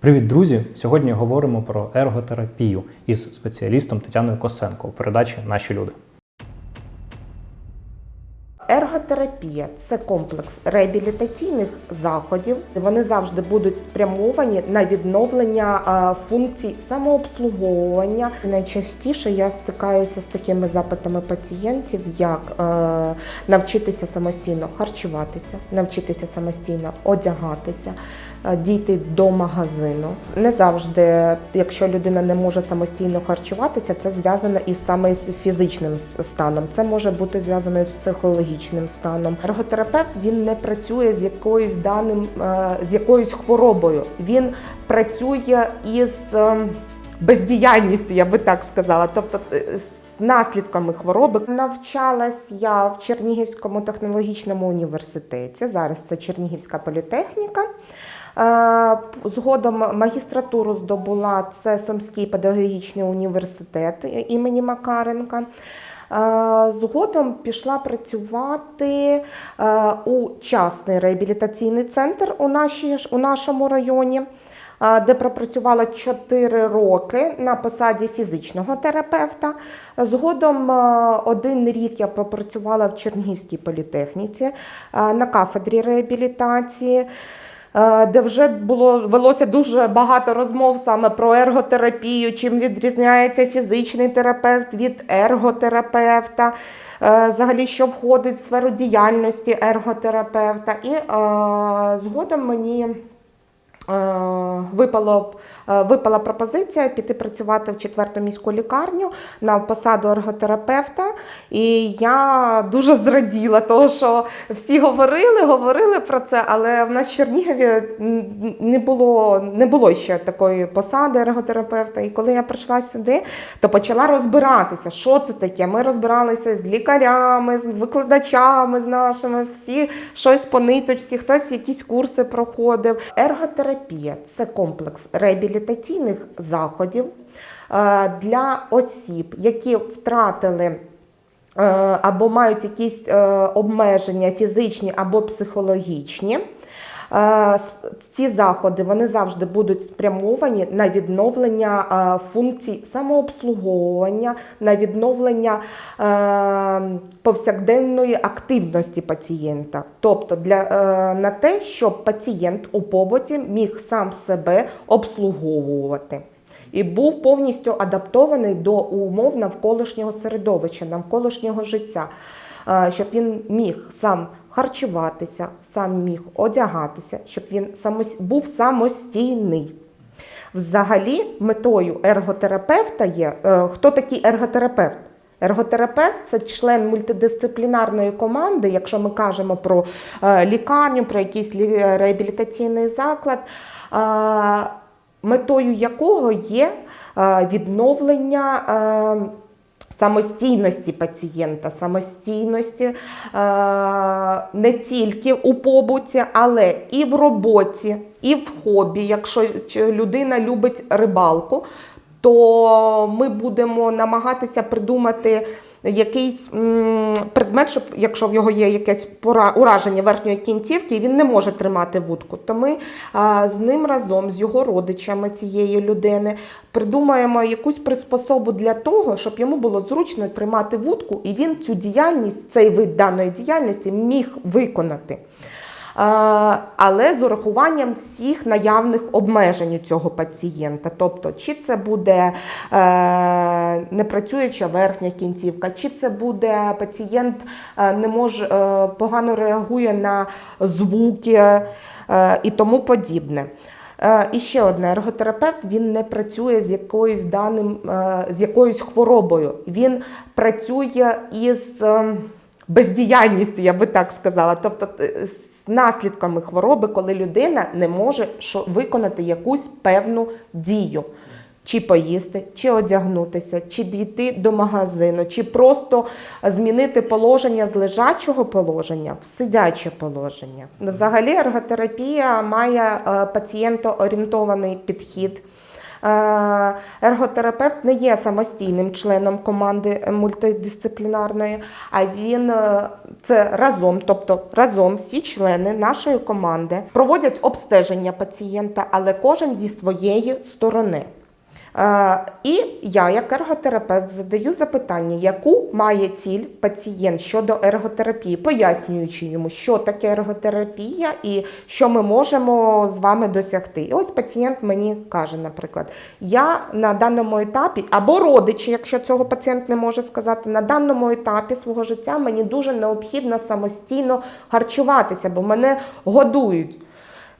Привіт, друзі! Сьогодні говоримо про ерготерапію із спеціалістом Тетяною Косенко у передачі Наші люди. Ерготерапія це комплекс реабілітаційних заходів. Вони завжди будуть спрямовані на відновлення функцій самообслуговування. Найчастіше я стикаюся з такими запитами пацієнтів, як е, навчитися самостійно харчуватися, навчитися самостійно одягатися. Е, Дійти до магазину не завжди, якщо людина не може самостійно харчуватися, це зв'язано із саме з фізичним станом. Це може бути зв'язано з психологічним станом. Ерготерапевт він не працює з якоюсь даним е, з якоюсь хворобою. Він працює із ем, бездіяльністю, я би так сказала. Тобто е, наслідками хвороби навчалась я в Чернігівському технологічному університеті. Зараз це Чернігівська політехніка. Е, Згодом магістратуру здобула це Сумський педагогічний університет імені Макаренка. Е, Згодом пішла працювати е, у частний реабілітаційний центр у, нашій, у нашому районі, де пропрацювала 4 роки на посаді фізичного терапевта. Згодом один рік я попрацювала в Чернігівській політехніці на кафедрі реабілітації. Е, Де вже було велося дуже багато розмов саме про ерготерапію, чим відрізняється фізичний терапевт від ерготерапевта, е, взагалі, що входить в сферу діяльності ерготерапевта. І е, згодом мені Випало, е, випала пропозиція піти працювати в четверту міську лікарню на посаду ерготерапевта. І я дуже зраділа, того, що всі говорили, говорили про це, але в нас в Чернігові не було, не було ще такої посади ерготерапевта. І коли я прийшла сюди, то почала розбиратися, що це таке. Ми розбиралися з лікарями, з викладачами з нашими, всі щось по ниточці, хтось якісь курси проходив. Ерготерапія це комплекс реабілітаційних заходів е, для осіб, які втратили е, або мають якісь е, обмеження фізичні або психологічні. Е, Ці заходи вони завжди будуть спрямовані на відновлення е, функцій самообслуговування, на відновлення е, повсякденної активності пацієнта, тобто для, на те, щоб пацієнт у побуті міг сам себе обслуговувати. І був повністю адаптований до умов навколишнього середовища, навколишнього життя, щоб він міг сам харчуватися, сам міг одягатися, щоб він був самостійний. Взагалі, метою ерготерапевта є е, хто такий ерготерапевт? Ерготерапевт це член мультидисциплінарної команди, якщо ми кажемо про е, лікарню, про якийсь реабілітаційний заклад, е, метою якого є е, відновлення. Самостійності пацієнта, самостійності е, не тільки у побуті, але і в роботі, і в хобі. Якщо людина любить рибалку, то ми будемо намагатися придумати якийсь предмет, щоб якщо в його є якесь пора- ураження верхньої кінцівки, він не може тримати вудку, то ми а, з ним разом, з його родичами цієї людини, придумаємо якусь приспособу для того, щоб йому було зручно тримати вудку, і він цю діяльність, цей вид даної діяльності міг виконати. Але з урахуванням всіх наявних обмежень у цього пацієнта. Тобто, чи це буде е, непрацююча верхня кінцівка, чи це буде пацієнт е, не може погано реагує на звуки е, і тому подібне. І ще одне, ерготерапевт він не працює з якоюсь даним, з якоюсь хворобою. Він працює із ем, бездіяльністю, я би так сказала. Тобто наслідками хвороби, коли людина не може виконати якусь певну дію. Чи поїсти, чи одягнутися, чи дійти до магазину, чи просто змінити положення з лежачого положення в сидяче положення. Взагалі ерготерапія має е, пацієнтоорієнтований підхід. Е, Ерготерапевт не є самостійним членом команди мультидисциплінарної, а він е, це разом, тобто разом всі члени нашої команди проводять обстеження пацієнта, але кожен зі своєї сторони. Е, І я, як ерготерапевт, задаю запитання, яку має ціль пацієнт щодо ерготерапії, пояснюючи йому, що таке ерготерапія і що ми можемо з вами досягти. І ось пацієнт мені каже, наприклад, я на даному етапі, або родичі, якщо цього пацієнт не може сказати, на даному етапі свого життя мені дуже необхідно самостійно харчуватися, бо мене годують.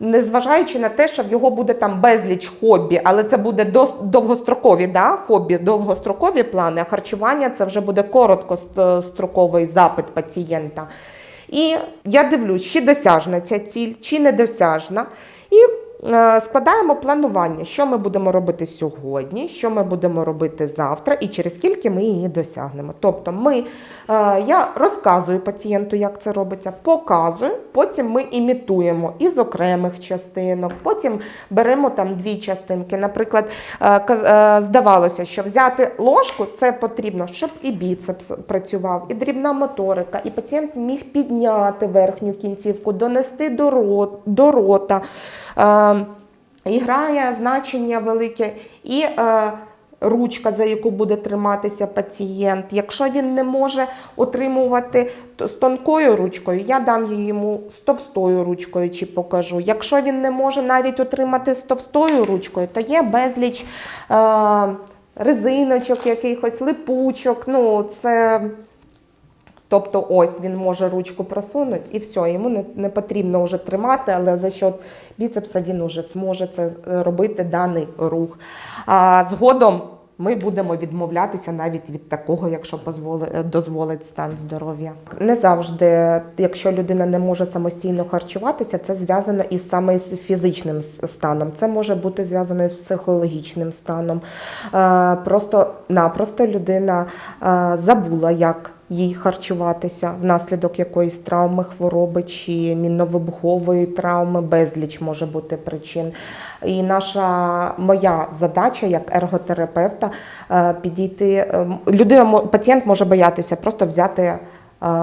Незважаючи на те, що в його буде там безліч хобі, але це буде довгострокові да, хобі, довгострокові плани, а харчування це вже буде короткостроковий запит пацієнта. І я дивлюсь, чи досяжна ця ціль, чи недосяжна. І складаємо планування, що ми будемо робити сьогодні, що ми будемо робити завтра, і через скільки ми її досягнемо. Тобто, ми, е, я розказую пацієнту, як це робиться, показую, потім ми імітуємо із окремих частинок, потім беремо там дві частинки. Наприклад, е, е, здавалося, що взяти ложку це потрібно, щоб і біцепс працював, і дрібна моторика, і пацієнт міг підняти верхню кінцівку, донести до рота. Е, і грає значення велике і е, ручка, за яку буде триматися пацієнт. Якщо він не може отримувати з тонкою ручкою, я дам її йому з товстою ручкою чи покажу. Якщо він не може навіть отримати з товстою ручкою, то є безліч е, резиночок, якихось липучок. Ну, це Тобто ось він може ручку просунути і все, йому не, не потрібно вже тримати, але за счет біцепса він вже зможе це е, робити даний рух. А згодом ми будемо відмовлятися навіть від такого, якщо дозволить стан здоров'я. Не завжди, якщо людина не може самостійно харчуватися, це зв'язано із саме з фізичним станом. Це може бути зв'язано із психологічним станом. Е, Просто-напросто людина е, забула, як їй харчуватися внаслідок якоїсь травми, хвороби чи мінно-вибухової травми, безліч може бути причин. І наша моя задача як ерготерапевта е, підійти. е, Людина пацієнт може боятися просто взяти е,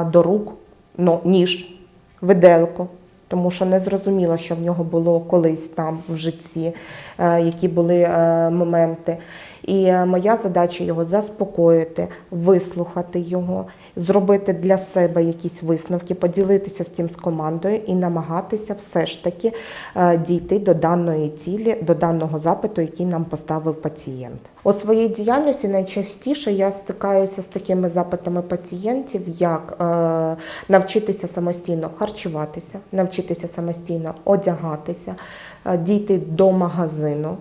до рук ну, ніж, виделку. Тому що не зрозуміло, що в нього було колись там в житті, е, які були моменти. І е, моя задача його заспокоїти, вислухати його, зробити для себе якісь висновки, поділитися з цим з командою і намагатися все ж таки е, дійти до даної цілі, до даного запиту, який нам поставив пацієнт. У своїй діяльності найчастіше я стикаюся з такими запитами пацієнтів, як е, навчитися самостійно харчуватися, навчитися самостійно одягатися, дійти до магазину.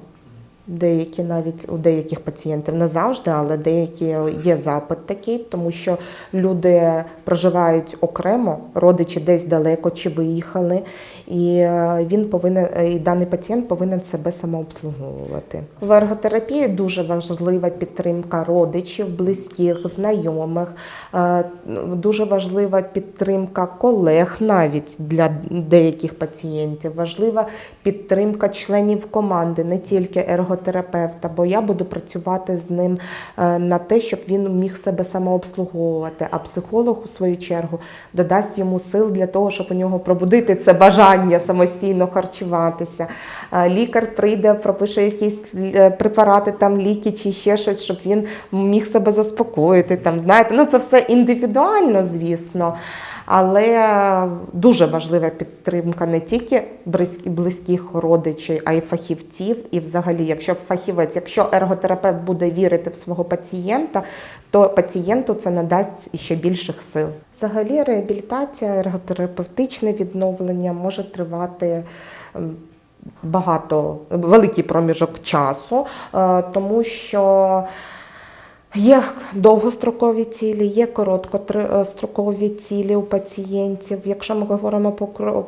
Деякі навіть у деяких пацієнтів не завжди, але деякі є запит такий, тому що люди проживають окремо, родичі десь далеко чи виїхали, і е, він повинен і даний пацієнт повинен себе самообслуговувати. В ерготерапії дуже важлива підтримка родичів, близьких, знайомих. Е, Дуже важлива підтримка колег навіть для деяких пацієнтів. Важлива підтримка членів команди, не тільки ерготерапевта, бо я буду працювати з ним е, на те, щоб він міг себе самообслуговувати. А психолог, у свою чергу, додасть йому сил для того, щоб у нього пробудити це бажання самостійно харчуватися. Е, Лікар прийде, пропише якісь е, препарати, там ліки чи ще щось, щоб він міг себе заспокоїти. Там знаєте, ну це все індивідуально, звісно. Але дуже важлива підтримка не тільки близьких родичів, а й фахівців. І взагалі, якщо фахівець, якщо ерготерапевт буде вірити в свого пацієнта, то пацієнту це надасть ще більших сил. Взагалі, реабілітація, ерготерапевтичне відновлення може тривати. ем, Багато великий проміжок часу, е, тому що Є довгострокові цілі, є короткострокові цілі у пацієнтів. Якщо ми говоримо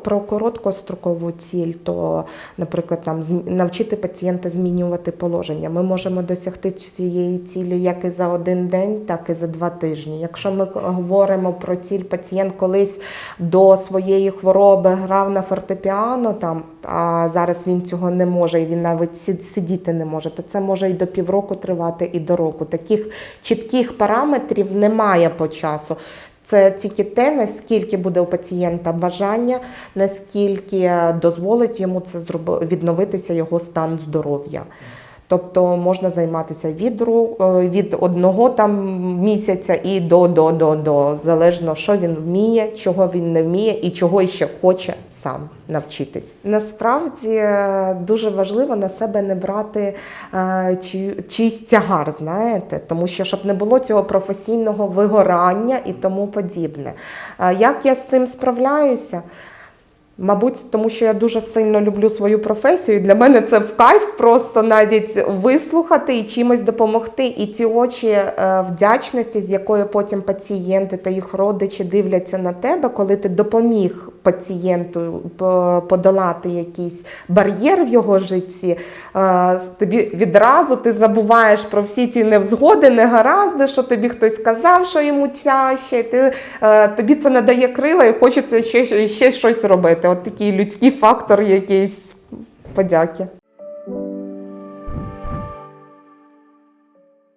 про короткострокову ціль, то, наприклад, там навчити пацієнта змінювати положення. Ми можемо досягти цієї цілі як і за один день, так і за два тижні. Якщо ми говоримо про ціль, пацієнт колись до своєї хвороби грав на фортепіано, там а зараз він цього не може, і він навіть сидіти не може, то це може і до півроку тривати, і до року. Таких чітких параметрів немає по часу. Це тільки те, наскільки буде у пацієнта бажання, наскільки дозволить йому це зроби- відновитися його стан здоров'я. Тобто можна займатися від, е, від одного там місяця і до, до, до, до, залежно, що він вміє, чого він не вміє і чого ще хоче сам навчитись. Насправді е, дуже важливо на себе не брати е, чий- чийсь тягар, знаєте, тому що щоб не було цього професійного вигорання і тому подібне. Е, Як я з цим справляюся? Мабуть, тому що я дуже сильно люблю свою професію. і Для мене це в кайф просто навіть вислухати і чимось допомогти. І ті очі вдячності, з якою потім пацієнти та їх родичі дивляться на тебе, коли ти допоміг пацієнту подолати якийсь бар'єр в його житті. е, Тобі відразу ти забуваєш про всі ті невзгоди, негаразди, що тобі хтось сказав, що йому чаще. Ти, е, тобі це надає крила і хочеться ще, ще щось робити. От такий людський фактор якийсь подяки.